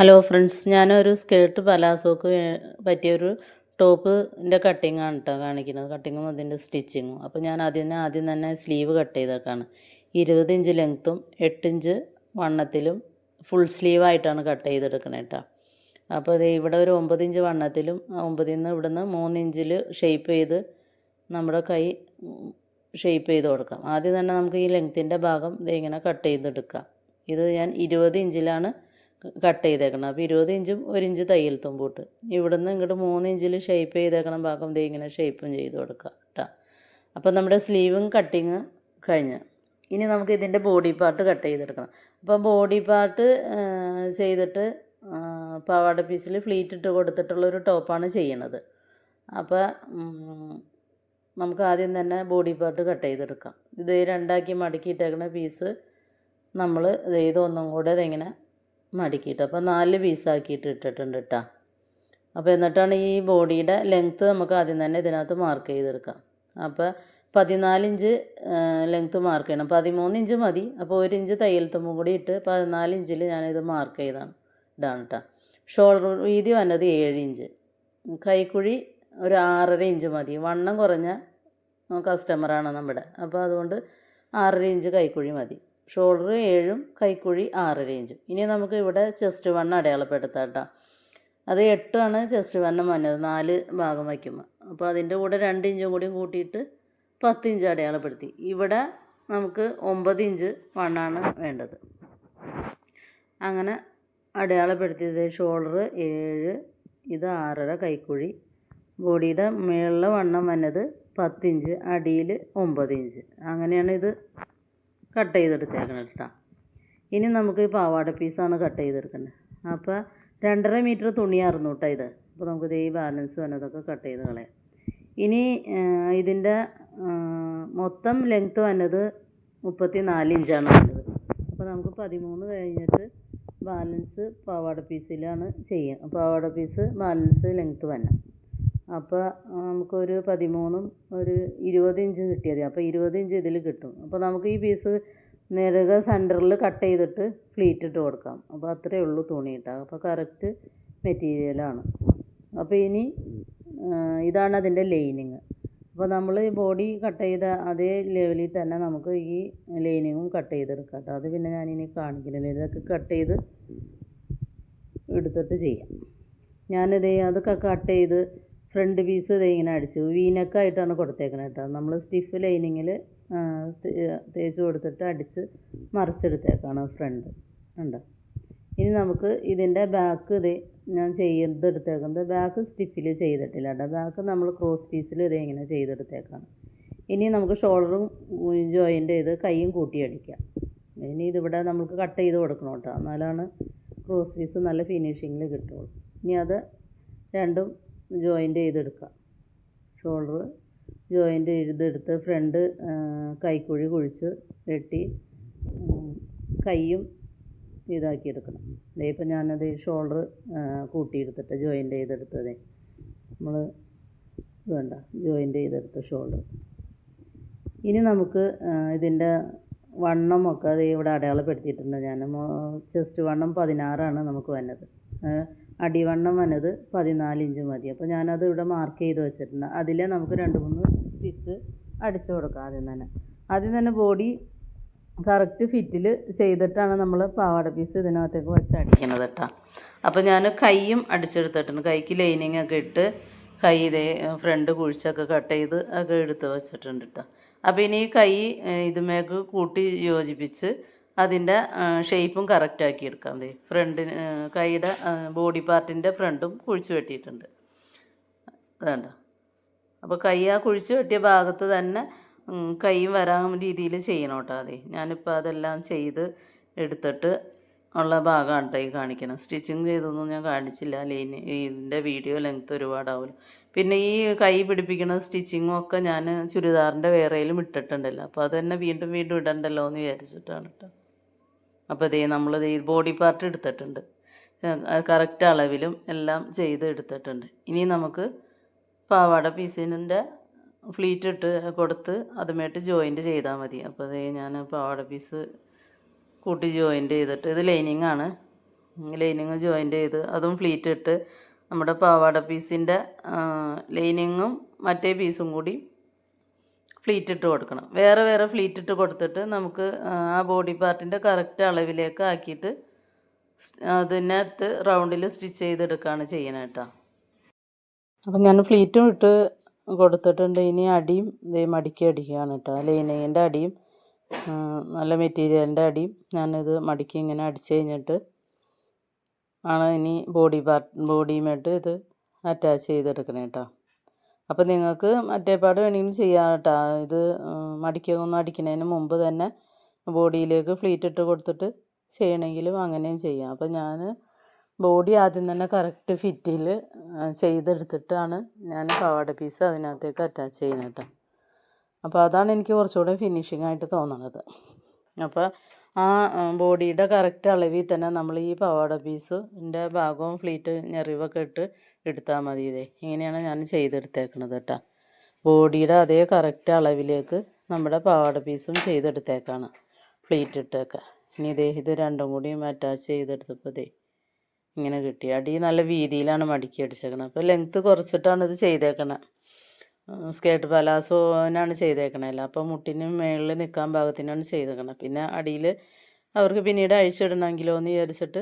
Hello friends ഞാനൊരു skirt പലാസോക്ക് പറ്റിയൊരു ടോപ്പിന്റെ കട്ടിങ്ങാണ് കേട്ടോ കാണിക്കുന്നത്. കട്ടിങ്ങും അതിന്റെ സ്റ്റിച്ചിങ്ങും അപ്പോൾ ഞാൻ അതിന് ആദ്യം തന്നെ സ്ലീവ് കട്ട് ചെയ്തേക്കാണ്. ഇരുപത് ഇഞ്ച് ലെങ്ത്തും എട്ട് ഇഞ്ച് വണ്ണത്തിലും ഫുൾ സ്ലീവായിട്ടാണ് കട്ട് ചെയ്തെടുക്കണത് കേട്ടോ അപ്പോൾ ഇത് ഇവിടെ ഒരു ഒമ്പത് ഇഞ്ച് വണ്ണത്തിലും ഒമ്പതിൽ നിന്ന് ഇവിടുന്ന് മൂന്ന് ഇഞ്ചിൽ ഷേപ്പ് ചെയ്ത് നമ്മുടെ കൈ ഷേപ്പ് ചെയ്ത് കൊടുക്കാം. ആദ്യം തന്നെ നമുക്ക് ഈ ലെങ്ത്തിന്റെ ഭാഗം ഇതിങ്ങനെ കട്ട് ചെയ്തെടുക്കാം. ഇത് ഞാൻ ഇരുപത് ഇഞ്ചിലാണ് കട്ട് ചെയ്തേക്കണം. അപ്പോൾ ഇരുപത് ഇഞ്ചും ഒരു ഇഞ്ച് തയ്യൽ തുമ്പൂട്ട് ഇവിടുന്ന് ഇങ്ങോട്ട് മൂന്ന് ഇഞ്ചിൽ ഷേപ്പ് ചെയ്തേക്കണം. ഭാഗം ദേ ഇങ്ങനെ ഷേപ്പും ചെയ്ത് കൊടുക്കാം കേട്ടോ അപ്പോൾ നമ്മുടെ സ്ലീവും കട്ടിങ് കഴിഞ്ഞ്. ഇനി നമുക്ക് ഇതിന്റെ ബോഡി പാർട്ട് കട്ട് ചെയ്തെടുക്കണം. അപ്പോൾ ബോഡി പാർട്ട് ചെയ്തിട്ട് പാവാട പീസിൽ ഫ്ലീറ്റ് ഇട്ട് കൊടുത്തിട്ടുള്ളൊരു ടോപ്പാണ് ചെയ്യണത്. അപ്പോൾ നമുക്ക് ആദ്യം തന്നെ ബോഡി പാർട്ട് കട്ട് ചെയ്തെടുക്കാം. ഇത് രണ്ടാക്കി മടക്കിയിട്ടേക്കുന്ന പീസ് നമ്മൾ ഇത് ഒന്നും കൂടെ ഇതിങ്ങനെ മടക്കിയിട്ട്. അപ്പോൾ നാല് പീസാക്കിയിട്ട് ഇട്ടിട്ടുണ്ട് കേട്ടോ അപ്പോൾ എന്നിട്ടാണ് ഈ ബോഡിയുടെ ലെങ്ത്ത് നമുക്ക് ആദ്യം തന്നെ ഇതിനകത്ത് മാർക്ക് ചെയ്തെടുക്കാം. അപ്പോൾ പതിനാലിഞ്ച് ലെങ്ത്ത് മാർക്ക് ചെയ്യണം. പതിമൂന്ന് ഇഞ്ച് മതി. അപ്പോൾ ഒരു ഇഞ്ച് തയ്യൽ തുമ്പും കൂടി ഇട്ട് പതിനാല് ഇഞ്ചിൽ ഞാനിത് മാർക്ക് ചെയ്താണ്. ഇടാണ് കേട്ടോ ഷോൾഡർ വീതി വന്നത് ഏഴ് ഇഞ്ച് കൈക്കുഴി ഒരു ആറര ഇഞ്ച് മതി. വണ്ണം കുറഞ്ഞ കസ്റ്റമറാണ് നമ്മുടെ. അപ്പോൾ അതുകൊണ്ട് ആറര ഇഞ്ച് കൈക്കുഴി മതി. ഷോൾഡർ ഏഴും കൈക്കുഴി ആറ് ഇഞ്ചും ഇനി നമുക്ക് ഇവിടെ ചെസ്റ്റ് വണ്ണം അടയാളപ്പെടുത്താം കേട്ടോ. അത് എട്ടാണ് ചെസ്റ്റ് വണ്ണം വന്നത് നാല് ഭാഗം വയ്ക്കുമ്പോൾ. അപ്പോൾ അതിന്റെ കൂടെ രണ്ട് ഇഞ്ചും കൂടി കൂട്ടിയിട്ട് പത്ത് ഇഞ്ച് അടയാളപ്പെടുത്തി. ഇവിടെ നമുക്ക് ഒമ്പത് ഇഞ്ച് വണ്ണാണ് വേണ്ടത്. അങ്ങനെ അടയാളപ്പെടുത്തിയത് ഷോൾഡർ ഏഴ് ഇത് ആറര കൈക്കുഴി. ബോഡിയുടെ മേളിലെ വണ്ണം വന്നത് പത്തിഞ്ച് അടിയിൽ ഒമ്പത് ഇഞ്ച് അങ്ങനെയാണ് ഇത് കട്ട് ചെയ്തെടുത്തേക്കണം കേട്ടോ ഇനി നമുക്ക് ഈ പാവാട പീസാണ് കട്ട് ചെയ്തെടുക്കുന്നത് അപ്പോൾ രണ്ടര മീറ്റർ തുണിയായിരുന്നു കേട്ടോ ഇത്. അപ്പോൾ നമുക്ക് ഈ ബാലൻസ് വന്നതൊക്കെ കട്ട് ചെയ്ത് കളയാം. ഇനി ഇതിന്റെ മൊത്തം ലെങ്ത്ത് വന്നത് മുപ്പത്തി നാല് ഇഞ്ചാണ് വന്നത്. അപ്പോൾ നമുക്ക് പതിമൂന്ന് കഴിഞ്ഞിട്ട് ബാലൻസ് പാവാട പീസിലാണ് ചെയ്യുക പാവാട പീസ് ബാലൻസ് ലെങ്ത്ത് വരണം അപ്പോൾ നമുക്കൊരു പതിമൂന്നും ഒരു ഇരുപത് ഇഞ്ച് കിട്ടിയാൽ മതി. അപ്പോൾ ഇരുപത് ഇഞ്ച് ഇതിൽ കിട്ടും. അപ്പോൾ നമുക്ക് ഈ പീസ് നെടുക സെന്ററിൽ കട്ട് ചെയ്തിട്ട് ഫ്ലീറ്റ് ഇട്ട് കൊടുക്കാം. അപ്പോൾ അത്രയേ ഉള്ളൂ തുണി ഇട്ടാൽ അപ്പോൾ കറക്റ്റ് മെറ്റീരിയലാണ് അപ്പോൾ ഇനി ഇതാണ് അതിന്റെ ലൈനിങ്. അപ്പോൾ നമ്മൾ ബോഡി കട്ട് ചെയ്ത അതേ ലെവലിൽ തന്നെ നമുക്ക് ഈ ലൈനിങ്ങും കട്ട് ചെയ്തെടുക്കാം കേട്ടോ അത് പിന്നെ ഞാൻ ഇനി കാണിക്കുന്നില്ല ഇതൊക്കെ കട്ട് ചെയ്ത് എടുത്തിട്ട് ചെയ്യാം. ഞാനിത് അതൊക്കെ കട്ട് ചെയ്ത് ഫ്രണ്ട് പീസ് ഇത് ഇങ്ങനെ അടിച്ചു. വീനക്കായിട്ടാണ് കൊടുത്തേക്കുന്നത് കേട്ടോ നമ്മൾ സ്റ്റിഫ് ലൈനിങ്ങിൽ തേച്ച് കൊടുത്തിട്ട് അടിച്ച് മറിച്ചെടുത്തേക്കാണ് ഫ്രണ്ട്. ഉണ്ട് ഇനി നമുക്ക് ഇതിന്റെ ബാക്ക് ഇത് ഞാൻ ചെയ്തെടുത്തേക്കുന്നത് ബാക്ക് സ്റ്റിഫിൽ ചെയ്തിട്ടില്ല കേട്ടോ ബാക്ക് നമ്മൾ ക്രോസ് പീസിൽ ഇത് ഇങ്ങനെ ചെയ്തെടുത്തേക്കാണ്. ഇനി നമുക്ക് ഷോൾഡറും ജോയിന്റ് ചെയ്ത് കൈയും കൂട്ടി അടിക്കാം. ഇനി ഇതിവിടെ നമുക്ക് കട്ട് ചെയ്ത് കൊടുക്കണം കേട്ടോ എന്നാലാണ് ക്രോസ് പീസ് നല്ല ഫിനിഷിങ്ങിൽ കിട്ടുള്ളൂ. ഇനി അത് രണ്ടും ജോയിന്റ് ചെയ്തെടുക്കുക. ഷോൾഡർ ജോയിന്റ് ചെയ്തെടുത്ത് ഫ്രണ്ട് കൈക്കുഴി കുഴിച്ച് വെട്ടി കൈയും ഇതാക്കി എടുക്കണം ഇപ്പം ഞാനത് ഷോൾഡർ കൂട്ടിയെടുത്തിട്ട് ജോയിന്റ് ചെയ്തെടുത്തതേ. നമ്മൾ വേണ്ട ജോയിന്റ് ചെയ്തെടുത്ത ഷോൾഡർ ഇനി നമുക്ക് ഇതിന്റെ വണ്ണമൊക്കെ അത് ഇവിടെ അടയാളപ്പെടുത്തിയിട്ടുണ്ട്. ഞാൻ ചെസ്റ്റ് വണ്ണം പതിനാറാണ് നമുക്ക് വന്നത്. അടിവണ്ണം വന്നത് പതിനാല് ഇഞ്ച് മതി. അപ്പോൾ ഞാനത് ഇവിടെ മാർക്ക് ചെയ്ത് വെച്ചിട്ടുണ്ട്. അതിലെ നമുക്ക് രണ്ട് മൂന്ന് സ്റ്റിച്ച് അടിച്ച് കൊടുക്കാം ആദ്യം തന്നെ. ആദ്യം തന്നെ ബോഡി കറക്റ്റ് ഫിറ്റിൽ ചെയ്തിട്ടാണ് നമ്മൾ പാവാട പീസ് ഇതിനകത്തേക്ക് വെച്ച് അടിക്കുന്നത് കേട്ടോ. അപ്പോൾ ഞാൻ കൈയും അടിച്ചെടുത്തിട്ടുണ്ട്. കൈക്ക് ലൈനിങ് ഒക്കെ ഇട്ട് കൈ ഇതേ ഫ്രണ്ട് കുഴിച്ചൊക്കെ കട്ട് ചെയ്ത് ഒക്കെ എടുത്ത് വെച്ചിട്ടുണ്ട് കേട്ടോ. അപ്പോൾ ഇനി ഈ കൈ ഇതുമേക്ക് കൂട്ടി യോജിപ്പിച്ച് അതിന്റെ ഷേപ്പും കറക്റ്റ് ആക്കി എടുക്കാം. ദേ ഫ്രണ്ടിന് കൈയുടെ ബോഡി പാർട്ടിന്റെ ഫ്രണ്ടും കുഴിച്ച് വെട്ടിയിട്ടുണ്ട്. വേണ്ട അപ്പോൾ കൈ ആ കുഴിച്ച് വെട്ടിയ ഭാഗത്ത് തന്നെ കൈയും വരാൻ രീതിയിൽ ചെയ്യണം കേട്ടോ അതെ. ഞാനിപ്പോൾ അതെല്ലാം ചെയ്ത് എടുത്തിട്ട് ഉള്ള ഭാഗമാണ് കേട്ടോ ഈ കാണിക്കണം. സ്റ്റിച്ചിങ് ചെയ്തൊന്നും ഞാൻ കാണിച്ചില്ല. ലൈന് ഇതിന്റെ വീഡിയോ ലെങ്ത് ഒരുപാടാവില്ല പിന്നെ ഈ കൈ പിടിപ്പിക്കുന്ന സ്റ്റിച്ചിങ്ങും ഒക്കെ ഞാൻ ചുരിദാറിന്റെ വേറെയിലും ഇട്ടിട്ടുണ്ടല്ലോ. അപ്പോൾ അത് തന്നെ വീണ്ടും വീണ്ടും ഇടണ്ടല്ലോ എന്ന് വിചാരിച്ചിട്ടാണ് കേട്ടോ. അപ്പോൾ ഇതേ നമ്മൾ ബോഡി പാർട്ട് എടുത്തിട്ടുണ്ട്. കറക്റ്റ് അളവിലും എല്ലാം ചെയ്ത് എടുത്തിട്ടുണ്ട്. ഇനി നമുക്ക് പാവാട പീസിന്റെ ഫ്ലീറ്റ് ഇട്ട് കൊടുത്ത് അതുമായിട്ട് ജോയിന്റ് ചെയ്താൽ മതി. അപ്പോൾ അതേ ഞാൻ പാവാട പീസ് കൂട്ടി ജോയിന്റ് ചെയ്തിട്ട് ഇത് ലൈനിങ് ആണ്. ലൈനിങ് ജോയിന്റ് ചെയ്ത് അതും ഫ്ലീറ്റ് ഇട്ട് നമ്മുടെ പാവാട പീസിന്റെ ലൈനിങ്ങും മറ്റേ പീസും കൂടി ഫ്ലീറ്റ് ഇട്ട് കൊടുക്കണം. വേറെ വേറെ ഫ്ലീറ്റ് ഇട്ട് കൊടുത്തിട്ട് നമുക്ക് ആ ബോഡി പാർട്ടിന്റെ കറക്റ്റ് അളവിലേക്ക് ആക്കിയിട്ട് അതിനകത്ത് റൗണ്ടിൽ സ്റ്റിച്ച് ചെയ്തെടുക്കുകയാണ് ചെയ്യണത് കേട്ടോ അപ്പം ഞാൻ ഫ്ലീറ്റും ഇട്ട് കൊടുത്തിട്ടുണ്ട്. ഇനി അടിയും ഇതേ മടിക്കി അടിക്കുകയാണ് കേട്ടോ ലൈനിങ്ങിന്റെ അടിയും നല്ല മെറ്റീരിയലിന്റെ അടിയും ഞാനിത് മടിക്കി ഇങ്ങനെ അടിച്ച് കഴിഞ്ഞിട്ട് ആണ് ഇനി ബോഡി പാർട്ട് ബോഡിയുമായിട്ട് ഇത് അറ്റാച്ച് ചെയ്തെടുക്കണേ കേട്ടോ അപ്പോൾ നിങ്ങൾക്ക് മറ്റേ പാട് വേണമെങ്കിലും ചെയ്യാം കേട്ടോ. ഇത് മടിക്കൊന്നും അടിക്കുന്നതിന് മുമ്പ് തന്നെ ബോഡിയിലേക്ക് ഫ്ലീറ്റ് ഇട്ട് കൊടുത്തിട്ട് ചെയ്യണമെങ്കിലും അങ്ങനെയും ചെയ്യാം. അപ്പോൾ ഞാൻ ബോഡി ആദ്യം തന്നെ കറക്റ്റ് ഫിറ്റിൽ ചെയ്തെടുത്തിട്ടാണ് ഞാൻ പാവാട പീസ് അതിനകത്തേക്ക് അറ്റാച്ച് ചെയ്യുന്നത് കേട്ടോ. അപ്പോൾ അതാണ് എനിക്ക് കുറച്ചുകൂടെ ഫിനിഷിംഗ് ആയിട്ട് തോന്നുന്നത് അപ്പോൾ ആ ബോഡിയുടെ കറക്റ്റ് അളവിൽ തന്നെ നമ്മൾ ഈ പാവാട പീസിന്റെ ഭാഗവും ഫ്ലീറ്റ് ഞെറിവൊക്കെ ഇട്ട് എടുത്താൽ മതി ഇതേ ഇങ്ങനെയാണ് ഞാൻ ചെയ്തെടുത്തേക്കണത് കേട്ടോ. ബോഡിയുടെ അതേ കറക്റ്റ് അളവിലേക്ക് നമ്മുടെ പാവാട പീസും ചെയ്തെടുത്തേക്കാണ്. ഫ്ലീറ്റ് ഇട്ടേക്കുക ഇനി ഇതേ ഇത് രണ്ടും കൂടിയും അറ്റാച്ച് ചെയ്തെടുത്തപ്പോൾ ഇതേ ഇങ്ങനെ കിട്ടി. അടി നല്ല വീതിയിലാണ് മടക്കി അടിച്ചേക്കണത്. അപ്പോൾ ലെങ്ത്ത് കുറച്ചിട്ടാണ് ഇത് ചെയ്തേക്കണത് സ്കേർട്ട് പലാസോനാണ് ചെയ്തേക്കണല്ലോ അപ്പോൾ മുട്ടിന് മേളിൽ നിൽക്കാൻ ഭാഗത്തിനാണ് ചെയ്തേക്കണത് പിന്നെ അടിയിൽ അവർക്ക് പിന്നീട് അഴിച്ചിടണമെങ്കിലോ എന്ന് വിചാരിച്ചിട്ട്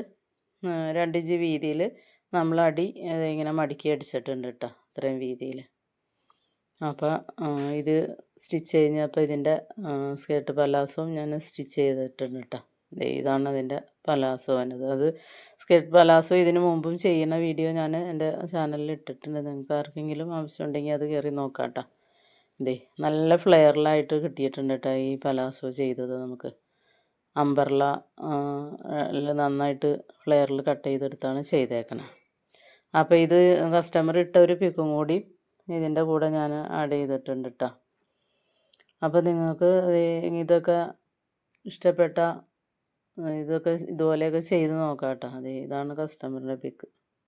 രണ്ടിഞ്ച് വീതിയിൽ നമ്മൾ അടി ഇങ്ങനെ മടക്കി അടിച്ചിട്ടുണ്ട് കേട്ടോ ഇത്രയും വീതിയിൽ അപ്പോൾ ഇത് സ്റ്റിച്ച് കഴിഞ്ഞപ്പോൾ ഇതിന്റെ സ്കേർട്ട് പലാസവും ഞാൻ സ്റ്റിച്ച് ചെയ്തിട്ടുണ്ട് കേട്ടോ ഇതാണ് അതിന്റെ പലാസോ വന്നത് അത് സ്കേർട്ട് പലാസോ ഇതിന് മുമ്പും ചെയ്യുന്ന വീഡിയോ ഞാൻ എന്റെ ചാനലിൽ ഇട്ടിട്ടുണ്ട്. നിങ്ങൾക്ക് ആർക്കെങ്കിലും ആവശ്യമുണ്ടെങ്കിൽ അത് കയറി നോക്കാം കേട്ടോ ദേ നല്ല ഫ്ലെയറിലായിട്ട് കിട്ടിയിട്ടുണ്ട് കേട്ടോ ഈ പലാസോ ചെയ്തത് നമുക്ക്. അമ്പർല നന്നായിട്ട് ഫ്ലെയറിൽ കട്ട് ചെയ്തെടുത്താണ് ചെയ്തേക്കണത് അപ്പോൾ ഇത് കസ്റ്റമർ ഇട്ട ഒരു പിക്കും കൂടി ഇതിന്റെ കൂടെ ഞാൻ ആഡ് ചെയ്തിട്ടുണ്ട് കേട്ടോ അപ്പോൾ നിങ്ങൾക്ക് ഇതൊക്കെ ഇഷ്ടപ്പെട്ട ഇതൊക്കെ ഇതുപോലെയൊക്കെ ചെയ്ത് നോക്കാം കേട്ടോ അതെ ഇതാണ് കസ്റ്റമറിന്റെ പിക്ക്